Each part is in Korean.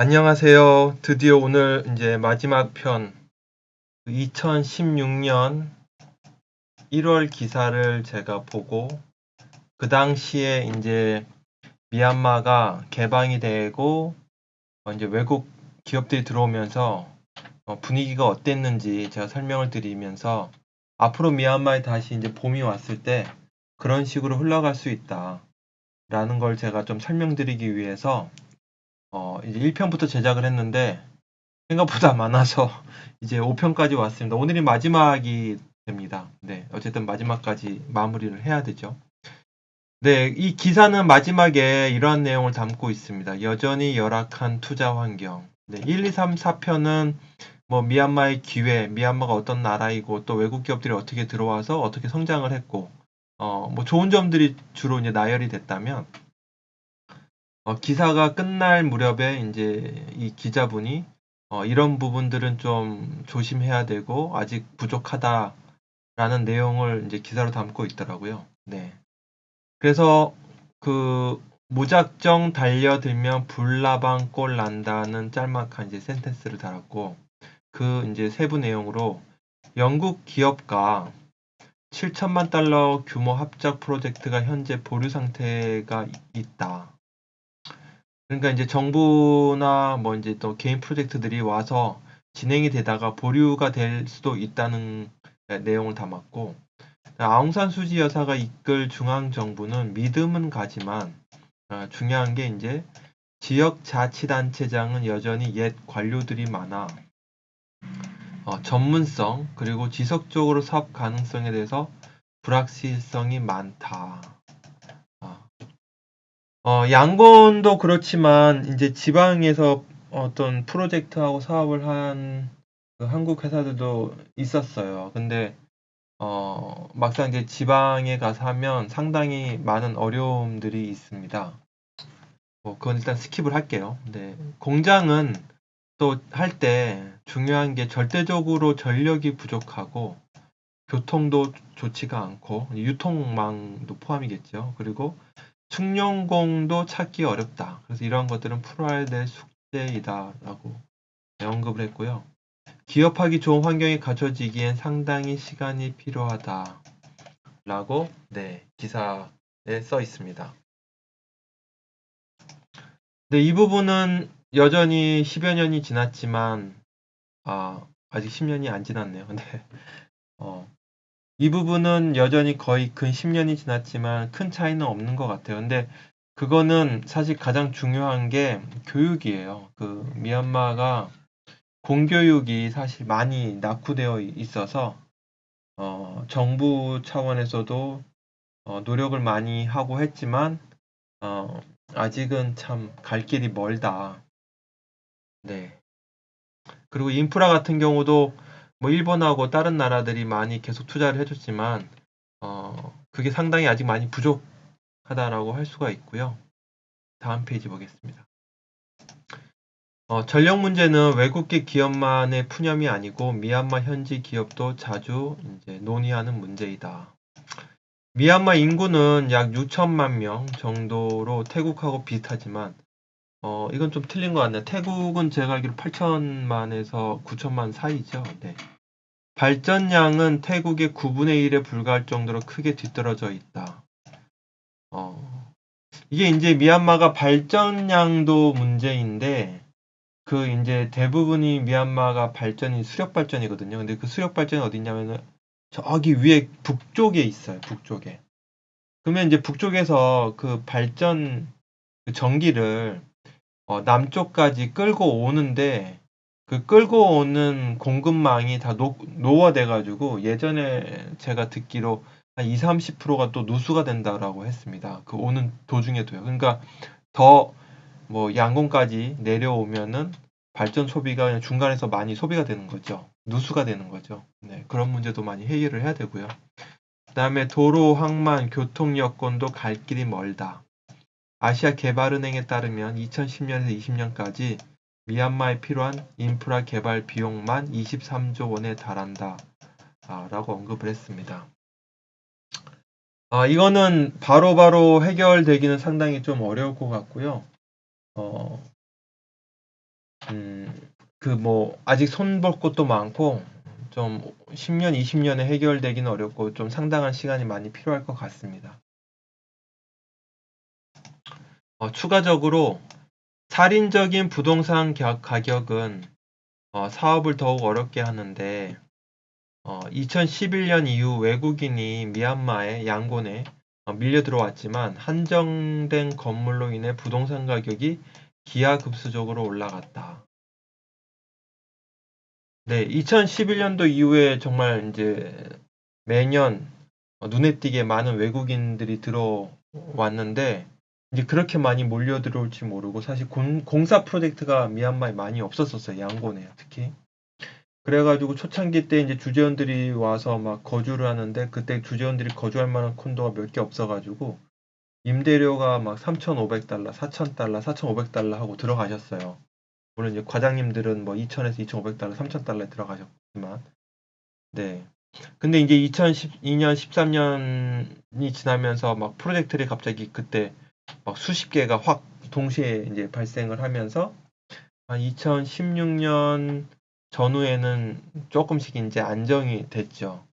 안녕하세요. 드디어 오늘 이제 마지막 편 2016년 1월 기사를 제가 보고 그 당시에 이제 미얀마가 개방이 되고 어, 이제 외국 기업들이 들어오면서 어, 분위기가 어땠는지 제가 설명을 드리면서 앞으로 미얀마에 다시 이제 봄이 왔을 때 그런 식으로 흘러갈 수 있다. 라는 걸 제가 좀 설명드리기 위해서 어, 이제 1편부터 제작을 했는데 생각보다 많아서 이제 5편까지 왔습니다. 오늘이 마지막이 됩니다. 네, 어쨌든 마지막까지 마무리를 해야 되죠. 네, 이 기사는 마지막에 이러한 내용을 담고 있습니다. 여전히 열악한 투자 환경. 네, 1, 2, 3, 4편은 뭐 미얀마의 기회, 미얀마가 어떤 나라이고 또 외국 기업들이 어떻게 들어와서 어떻게 성장을 했고 어, 뭐 좋은 점들이 주로 이제 나열이 됐다면 어, 기사가 끝날 무렵에 이제 이 기자분이 어, 이런 부분들은 좀 조심해야 되고 아직 부족하다라는 내용을 이제 기사로 담고 있더라고요. 네. 그래서 그 무작정 달려들면 불나방 꼴 난다는 짤막한 이제 센텐스를 달았고 그 이제 세부 내용으로 영국 기업가 7천만 달러 규모 합작 프로젝트가 현재 보류 상태가 있다. 그러니까 이제 정부나 뭐 이제 또 개인 프로젝트들이 와서 진행이 되다가 보류가 될 수도 있다는 내용을 담았고 아웅산 수지 여사가 이끌 중앙 정부는 믿음은 가지만 어, 중요한 게 이제 지역 자치단체장은 여전히 옛 관료들이 많아 어, 전문성 그리고 지속적으로 사업 가능성에 대해서 불확실성이 많다. 어, 양곤도 그렇지만 이제 지방에서 어떤 프로젝트하고 사업을 한 그 한국 회사들도 있었어요. 근데 어, 막상 이제 지방에 가서 하면 상당히 많은 어려움들이 있습니다. 뭐 그건 일단 스킵을 할게요. 근데 공장은 또 할 때 중요한 게 절대적으로 전력이 부족하고 교통도 좋지가 않고 유통망도 포함이겠죠. 그리고 충룡공도 찾기 어렵다. 그래서 이러한 것들은 풀어야 될 숙제이다라고 언급을 했고요. 기업하기 좋은 환경이 갖춰지기엔 상당히 시간이 필요하다. 라고 네, 기사에 써 있습니다. 네, 이 부분은 여전히 10여 년이 지났지만 아, 아직 10년이 안 지났네요. 네. 어, 이 부분은 여전히 거의 근 10년이 지났지만 큰 차이는 없는 것 같아요. 근데 그거는 사실 가장 중요한 게 교육이에요. 그 미얀마가 공교육이 사실 많이 낙후되어 있어서 어, 정부 차원에서도 어, 노력을 많이 하고 했지만 어, 아직은 참 갈 길이 멀다. 네. 그리고 인프라 같은 경우도 뭐 일본하고 다른 나라들이 많이 계속 투자를 해줬지만 어, 그게 상당히 아직 많이 부족하다라고 할 수가 있고요. 다음 페이지 보겠습니다. 어, 전력 문제는 외국계 기업만의 푸념이 아니고 미얀마 현지 기업도 자주 이제 논의하는 문제이다. 미얀마 인구는 약 6천만 명 정도로 태국하고 비슷하지만 어, 이건 좀 틀린 것 같네요. 태국은 제가 알기로 8천만에서 9천만 사이죠. 네. 발전량은 태국의 9분의 1에 불과할 정도로 크게 뒤떨어져 있다. 어, 이게 이제 미얀마가 발전량도 문제인데, 그 이제 대부분이 미얀마가 발전이 수력 발전이거든요. 근데 그 수력 발전이 어디 있냐면은 저기 위에 북쪽에 있어요. 북쪽에. 그러면 이제 북쪽에서 그 발전 그 전기를 어, 남쪽까지 끌고 오는데 그 끌고 오는 공급망이 다 노, 노화돼 가지고 예전에 제가 듣기로 한 20, 30%가 또 누수가 된다라고 했습니다. 그 오는 도중에도요. 그러니까 더 뭐 양공까지 내려오면은 발전 소비가 그냥 중간에서 많이 소비가 되는 거죠. 누수가 되는 거죠. 네, 그런 문제도 많이 해결을 해야 되고요. 그 다음에 도로, 항만, 교통 여건도 갈 길이 멀다. 아시아 개발은행에 따르면 2010년에서 20년까지 미얀마에 필요한 인프라 개발 비용만 23조 원에 달한다. 아, 라고 언급을 했습니다. 아, 이거는 바로바로 바로 해결되기는 상당히 좀 어려울 것 같고요. 어, 음, 그 뭐 아직 손볼 곳도 많고 좀 10년, 20년에 해결되기는 어렵고 좀 상당한 시간이 많이 필요할 것 같습니다. 어, 추가적으로 살인적인 부동산 가- 가격은 어, 사업을 더욱 어렵게 하는데 어, 2011년 이후 외국인이 미얀마의 양곤에 어, 밀려 들어왔지만 한정된 건물로 인해 부동산 가격이 기하급수적으로 올라갔다. 네, 2011년도 이후에 정말 이제 매년 어, 눈에 띄게 많은 외국인들이 들어왔는데 이제 그렇게 많이 몰려 들어올지 모르고 사실 공, 공사 프로젝트가 미얀마에 많이 없었었어요. 양곤에 특히. 그래가지고 초창기 때 이제 주재원들이 와서 막 거주를 하는데 그때 주재원들이 거주할 만한 콘도가 몇 개 없어가지고 임대료가 막 3,500달러, 4,000달러, 4,500달러 하고 들어가셨어요. 물론 이제 과장님들은 뭐 2,000에서 2,500달러, 3,000달러에 들어가셨지만 네. 근데 이제 2012년, 13년이 지나면서 막 프로젝트들이 갑자기 그때 막 수십 개가 확 동시에 이제 발생을 하면서 한 2016년 전후에는 조금씩 이제 안정이 됐죠.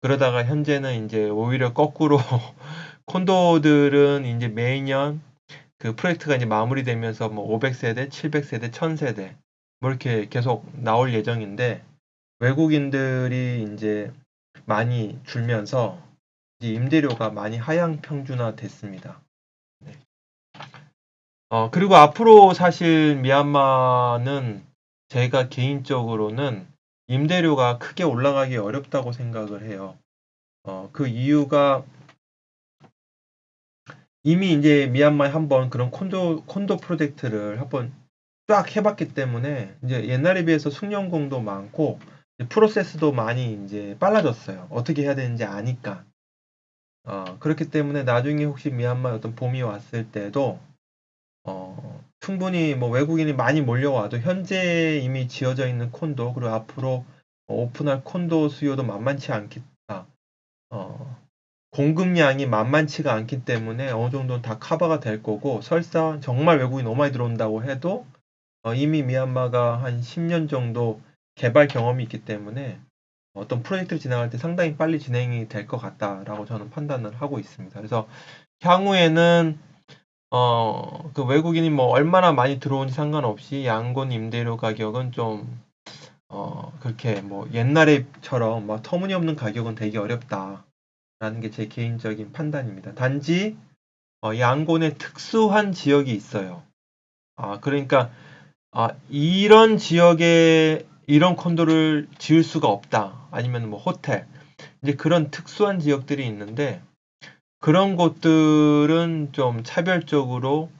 그러다가 현재는 이제 오히려 거꾸로 콘도들은 이제 매년 그 프로젝트가 이제 마무리되면서 뭐 500세대, 700세대, 1000세대 뭐 이렇게 계속 나올 예정인데 외국인들이 이제 많이 줄면서 이제 임대료가 많이 하향 평준화 됐습니다. 네. 어, 그리고 앞으로 사실 미얀마는 제가 개인적으로는 임대료가 크게 올라가기 어렵다고 생각을 해요. 어, 그 이유가 이미 이제 미얀마에 한번 그런 콘도, 콘도 프로젝트를 한번 쫙 해봤기 때문에 이제 옛날에 비해서 숙련공도 많고 프로세스도 많이 이제 빨라졌어요. 어떻게 해야 되는지 아니까. 어, 그렇기 때문에 나중에 혹시 미얀마에 어떤 봄이 왔을 때도 어, 충분히 뭐 외국인이 많이 몰려와도 현재 이미 지어져 있는 콘도 그리고 앞으로 오픈할 콘도 수요도 만만치 않겠다. 어, 공급량이 만만치가 않기 때문에 어느 정도는 다 커버가 될 거고 설사 정말 외국인 너무 많이 들어온다고 해도 어, 이미 미얀마가 한 10년 정도 개발 경험이 있기 때문에 어떤 프로젝트를 진행할 때 상당히 빨리 진행이 될 것 같다라고 저는 판단을 하고 있습니다. 그래서 향후에는 어, 그 외국인이 뭐 얼마나 많이 들어온지 상관없이 양곤 임대료 가격은 좀 어, 그렇게 뭐 옛날에처럼 막 터무니없는 가격은 되기 어렵다라는 게 제 개인적인 판단입니다. 단지 어, 양곤에 특수한 지역이 있어요. 아, 그러니까 아, 이런 지역에 이런 콘도를 지을 수가 없다. 아니면 뭐 호텔. 이제 그런 특수한 지역들이 있는데 그런 곳들은 좀 차별적으로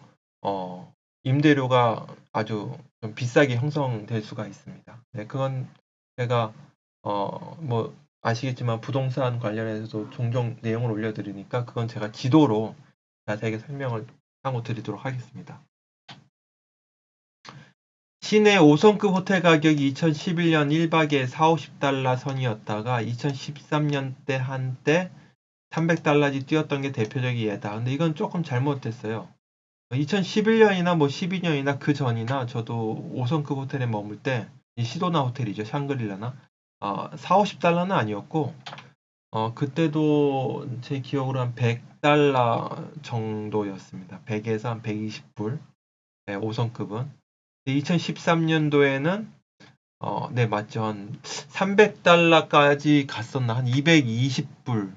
어, 임대료가 아주 좀 비싸게 형성될 수가 있습니다. 네, 그건 제가 어, 뭐 아시겠지만 부동산 관련해서도 종종 내용을 올려드리니까 그건 제가 지도로 자세하게 설명을 하고 드리도록 하겠습니다. 시내 5성급 호텔 가격이 2011년 1박에 4, 50달러 선이었다가 2013년 대 한때 300달러지 뛰었던 게 대표적인 예다. 근데 이건 조금 잘못됐어요. 2011년이나 뭐 12년이나 그 전이나 저도 5성급 호텔에 머물 때이 시도나 호텔이죠. 샹그릴라나 어, 4, 50달러는 아니었고 어, 그때도 제 기억으로 한 100달러 정도였습니다. 100에서 한 120불. 네, 5성급은. 2013년도에는 어, 네, 맞죠. 한 300달러까지 갔었나? 한 220불,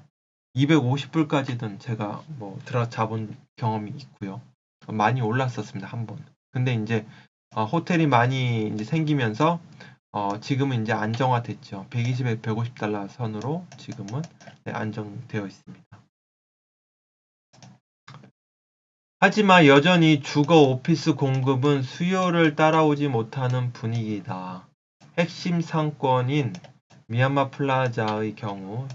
250불까지는 제가 뭐 들어 잡은 경험이 있고요. 많이 올랐었습니다, 한 번. 근데 이제 어, 호텔이 많이 이제 생기면서 어, 지금은 이제 안정화됐죠. 120에 150달러 선으로 지금은 네, 안정되어 있습니다. 하지만 여전히 주거 오피스 공급은 수요를 따라오지 못하는 분위기다. 핵심 상권인 미얀마 플라자의 경우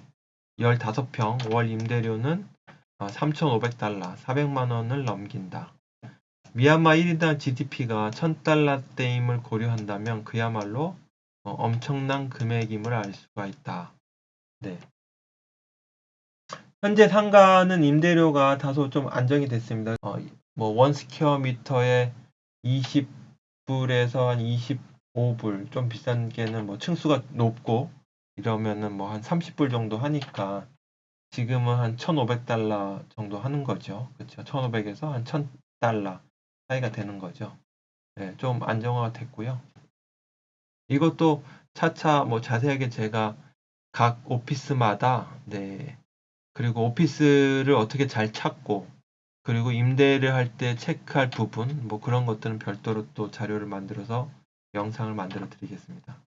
15평 월 임대료는 3,500달러, 400만 원을 넘긴다. 미얀마 1인당 GDP가 1,000달러대임을 고려한다면 그야말로 어, 엄청난 금액임을 알 수가 있다. 네. 현재 상가는 임대료가 다소 좀 안정이 됐습니다. 어, 뭐, 원 스퀘어 미터에 20불에서 한 25불 좀 비싼 게는 뭐 층수가 높고 이러면은 뭐 한 30불 정도 하니까 지금은 한 1,500달러 정도 하는 거죠. 그렇죠. 1,500에서 한 1,000달러 사이가 되는 거죠. 네, 좀 안정화가 됐고요. 이것도 차차 뭐 자세하게 제가 각 오피스마다 네 그리고 오피스를 어떻게 잘 찾고 그리고 임대를 할 때 체크할 부분 뭐 그런 것들은 별도로 또 자료를 만들어서 영상을 만들어 드리겠습니다.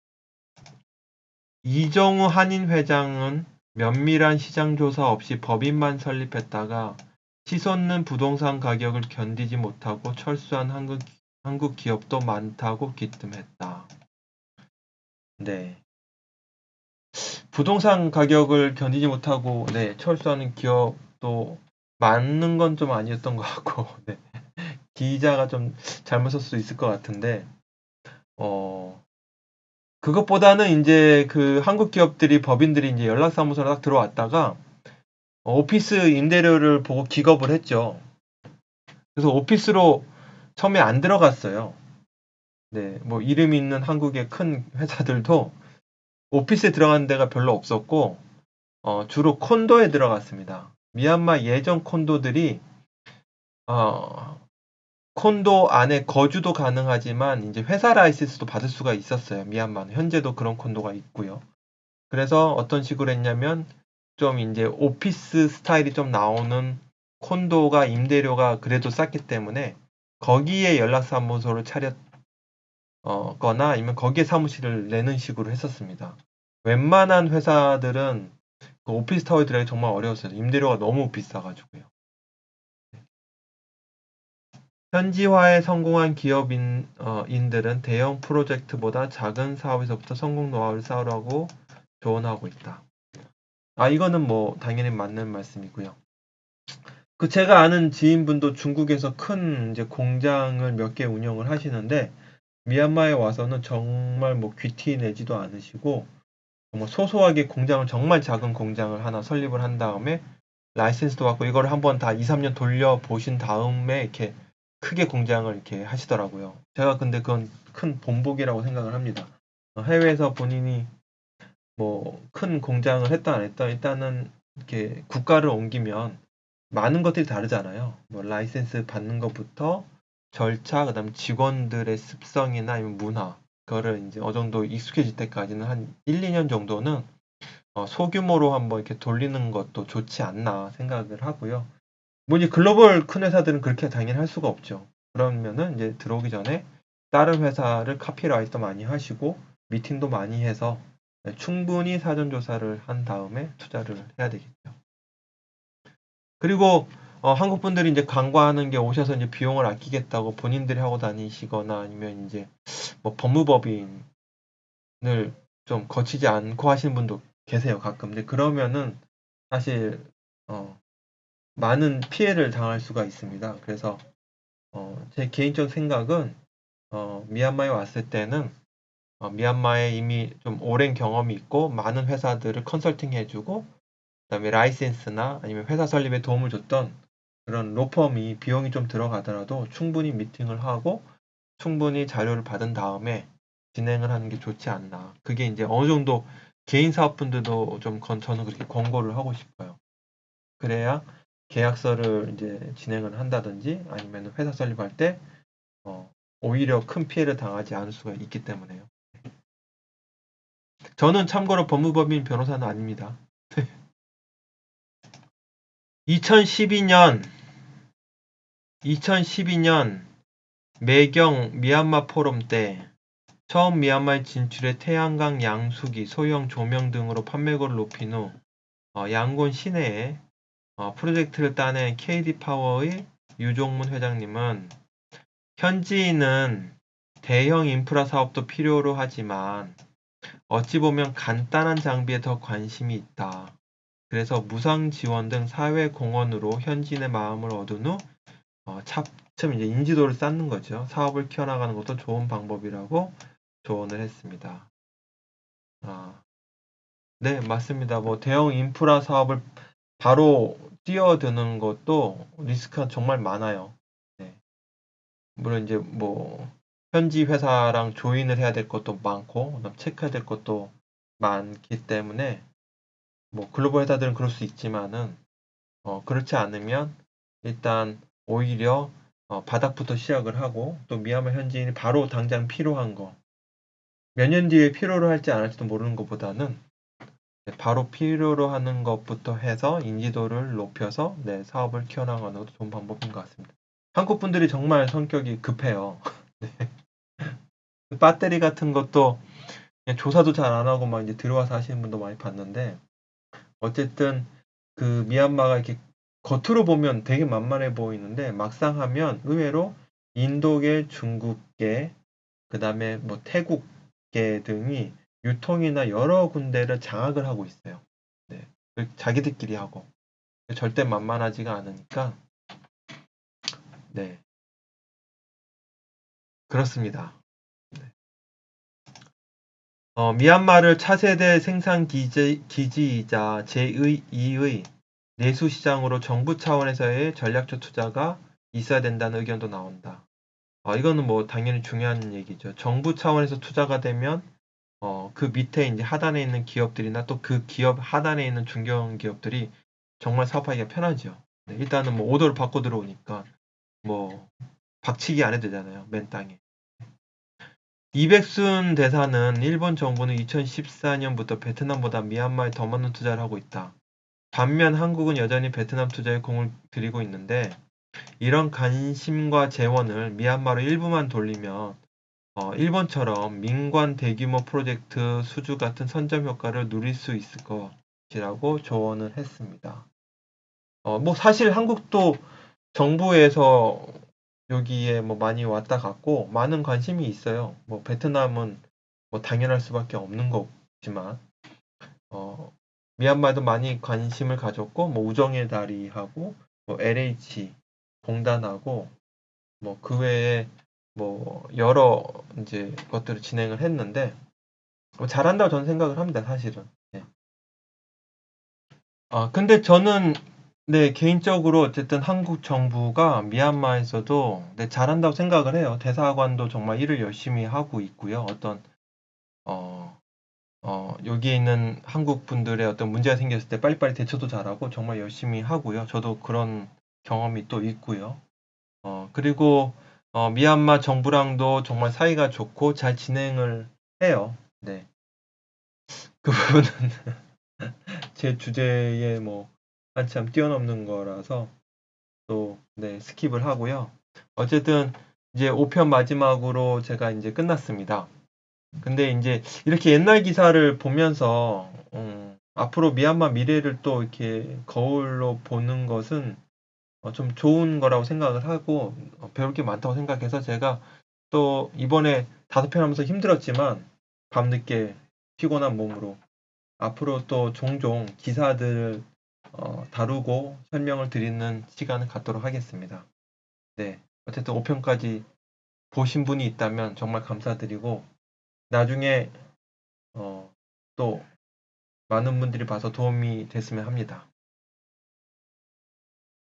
이정우 한인 회장은 면밀한 시장 조사 없이 법인만 설립했다가 치솟는 부동산 가격을 견디지 못하고 철수한 한국, 기업도 많다고 기뜸했다. 네. 부동산 가격을 견디지 못하고 네, 철수하는 기업도 맞는 건좀 아니었던 것 같고 네. 기자가 좀 잘못 쓸 수 있을 것 같은데 어 그것보다는 이제 그 한국 기업들이 법인들이 이제 연락사무소로 딱 들어왔다가 오피스 임대료를 보고 기겁을 했죠. 그래서 오피스로 처음에 안 들어갔어요. 네, 뭐 이름 있는 한국의 큰 회사들도 오피스에 들어간 데가 별로 없었고 어, 주로 콘도에 들어갔습니다. 미얀마 예전 콘도들이 어, 콘도 안에 거주도 가능하지만 이제 회사 라이센스도 받을 수가 있었어요. 미얀마는 현재도 그런 콘도가 있고요. 그래서 어떤 식으로 했냐면 좀 이제 오피스 스타일이 좀 나오는 콘도가 임대료가 그래도 쌌기 때문에 거기에 연락사무소를 차렸 어, 거나 아니면 거기에 사무실을 내는 식으로 했었습니다. 웬만한 회사들은 그 오피스 타워에 들어가기 정말 어려웠어요. 임대료가 너무 비싸가지고요. 현지화에 성공한 기업인들은 어, 대형 프로젝트보다 작은 사업에서부터 성공 노하우를 쌓으라고 조언하고 있다. 아, 이거는 뭐 당연히 맞는 말씀이고요. 그 제가 아는 지인분도 중국에서 큰 이제 공장을 몇 개 운영을 하시는데 미얀마에 와서는 정말 뭐 귀티 내지도 않으시고 뭐 소소하게 공장을 정말 작은 공장을 하나 설립을 한 다음에 라이센스도 받고 이걸 한번 다 2, 3년 돌려 보신 다음에 이렇게 크게 공장을 이렇게 하시더라고요. 제가 근데 그건 큰 본보기라고 생각을 합니다. 해외에서 본인이 뭐 큰 공장을 했다 안 했다 일단은 이렇게 국가를 옮기면 많은 것들이 다르잖아요. 뭐 라이센스 받는 것부터 절차, 그다음 직원들의 습성이나 아니면 문화 그거를 이제 어느 정도 익숙해질 때까지는 한 1, 2년 정도는 어, 소규모로 한번 이렇게 돌리는 것도 좋지 않나 생각을 하고요. 뭐 이제 글로벌 큰 회사들은 그렇게 당연히 할 수가 없죠. 그러면은 이제 들어오기 전에 다른 회사를 카피라이터 많이 하시고 미팅도 많이 해서 충분히 사전 조사를 한 다음에 투자를 해야 되겠죠. 그리고 어, 한국 분들이 이제 관광하는 게 오셔서 이제 비용을 아끼겠다고 본인들이 하고 다니시거나 아니면 이제 뭐 법무법인을 좀 거치지 않고 하시는 분도 계세요 가끔. 근데 그러면은 사실 어, 많은 피해를 당할 수가 있습니다. 그래서 어, 제 개인적 생각은 어, 미얀마에 왔을 때는 어, 미얀마에 이미 좀 오랜 경험이 있고 많은 회사들을 컨설팅 해주고 그다음에 라이센스나 아니면 회사 설립에 도움을 줬던 그런 로펌이 비용이 좀 들어가더라도 충분히 미팅을 하고 충분히 자료를 받은 다음에 진행을 하는 게 좋지 않나. 그게 이제 어느 정도 개인 사업분들도 좀 저는 그렇게 권고를 하고 싶어요. 그래야 계약서를 이제 진행을 한다든지 아니면 회사 설립할 때 어, 오히려 큰 피해를 당하지 않을 수가 있기 때문에요. 저는 참고로 법무법인 변호사는 아닙니다. 2012년 2012년 매경 미얀마 포럼 때 처음 미얀마에 진출해 태양광 양수기, 소형 조명 등으로 판매고를 높인 후 어, 양곤 시내에 어, 프로젝트를 따낸 KD파워의 유종문 회장님은 현지인은 대형 인프라 사업도 필요로 하지만 어찌 보면 간단한 장비에 더 관심이 있다. 그래서 무상 지원 등 사회 공헌으로 현지인의 마음을 얻은 후 어, 차츰 이제 인지도를 쌓는 거죠. 사업을 키워나가는 것도 좋은 방법이라고 조언을 했습니다. 아, 네, 맞습니다. 뭐 대형 인프라 사업을 바로 뛰어드는 것도 리스크가 정말 많아요. 네. 물론 이제 뭐 현지 회사랑 조인을 해야 될 것도 많고 체크해야 될 것도 많기 때문에 뭐 글로벌 회사들은 그럴 수 있지만은 어, 그렇지 않으면 일단 오히려 어, 바닥부터 시작을 하고 또 미얀마 현지인이 바로 당장 필요한 거 몇 년 뒤에 필요로 할지 안 할지도 모르는 것보다는 네, 바로 필요로 하는 것부터 해서 인지도를 높여서 내 사업을 키워나가는 것도 좋은 방법인 것 같습니다. 한국 분들이 정말 성격이 급해요. 네. 배터리 같은 것도 조사도 잘 안 하고 막 이제 들어와서 하시는 분도 많이 봤는데 어쨌든 그 미얀마가 이렇게 겉으로 보면 되게 만만해 보이는데 막상 하면 의외로 인도계, 중국계, 그 다음에 뭐 태국계 등이 유통이나 여러 군데를 장악을 하고 있어요. 네. 자기들끼리 하고 절대 만만하지가 않으니까 네 그렇습니다. 네. 어, 미얀마를 차세대 생산 기지, 기지이자 제2의 내수 시장으로 정부 차원에서의 전략적 투자가 있어야 된다는 의견도 나온다. 어, 이거는 뭐 당연히 중요한 얘기죠. 정부 차원에서 투자가 되면 어, 그 밑에 이제 하단에 있는 기업들이나 또 그 기업 하단에 있는 중견 기업들이 정말 사업하기가 편하죠. 네, 일단은 뭐 오더를 받고 들어오니까 뭐 박치기 안 해도 되잖아요. 맨 땅에. 이백순 대사는 일본 정부는 2014년부터 베트남보다 미얀마에 더 많은 투자를 하고 있다. 반면 한국은 여전히 베트남 투자에 공을 들이고 있는데 이런 관심과 재원을 미얀마로 일부만 돌리면 어, 일본처럼 민관 대규모 프로젝트 수주 같은 선점 효과를 누릴 수 있을 것이라고 조언을 했습니다. 어, 뭐 사실 한국도 정부에서 여기에 뭐 많이 왔다 갔고 많은 관심이 있어요. 뭐 베트남은 뭐 당연할 수밖에 없는 거지만 어, 미얀마도 많이 관심을 가졌고 뭐 우정의 다리하고 뭐 LH 공단하고 뭐 그 외에 뭐 여러 이제 것들을 진행을 했는데 뭐 잘한다고 저는 생각을 합니다 사실은. 네. 아 근데 저는 네 개인적으로 어쨌든 한국 정부가 미얀마에서도 네, 잘한다고 생각을 해요. 대사관도 정말 일을 열심히 하고 있고요. 어떤 어, 어 여기에 있는 한국 분들의 어떤 문제가 생겼을 때 빨리빨리 대처도 잘하고 정말 열심히 하고요. 저도 그런 경험이 또 있고요. 어 그리고 어, 미얀마 정부랑도 정말 사이가 좋고 잘 진행을 해요. 네. 그 부분은 제 주제에 뭐 한참 뛰어넘는 거라서 또 네, 스킵을 하고요. 어쨌든 이제 5편 마지막으로 제가 이제 끝났습니다. 근데 이제 이렇게 옛날 기사를 보면서 음, 앞으로 미얀마 미래를 또 이렇게 거울로 보는 것은 어, 좀 좋은 거라고 생각을 하고 어, 배울 게 많다고 생각해서 제가 또 이번에 다섯 편 하면서 힘들었지만 밤늦게 피곤한 몸으로 앞으로 또 종종 기사들을 어, 다루고 설명을 드리는 시간을 갖도록 하겠습니다. 네. 어쨌든 5편까지 보신 분이 있다면 정말 감사드리고 나중에 어, 또 많은 분들이 봐서 도움이 됐으면 합니다.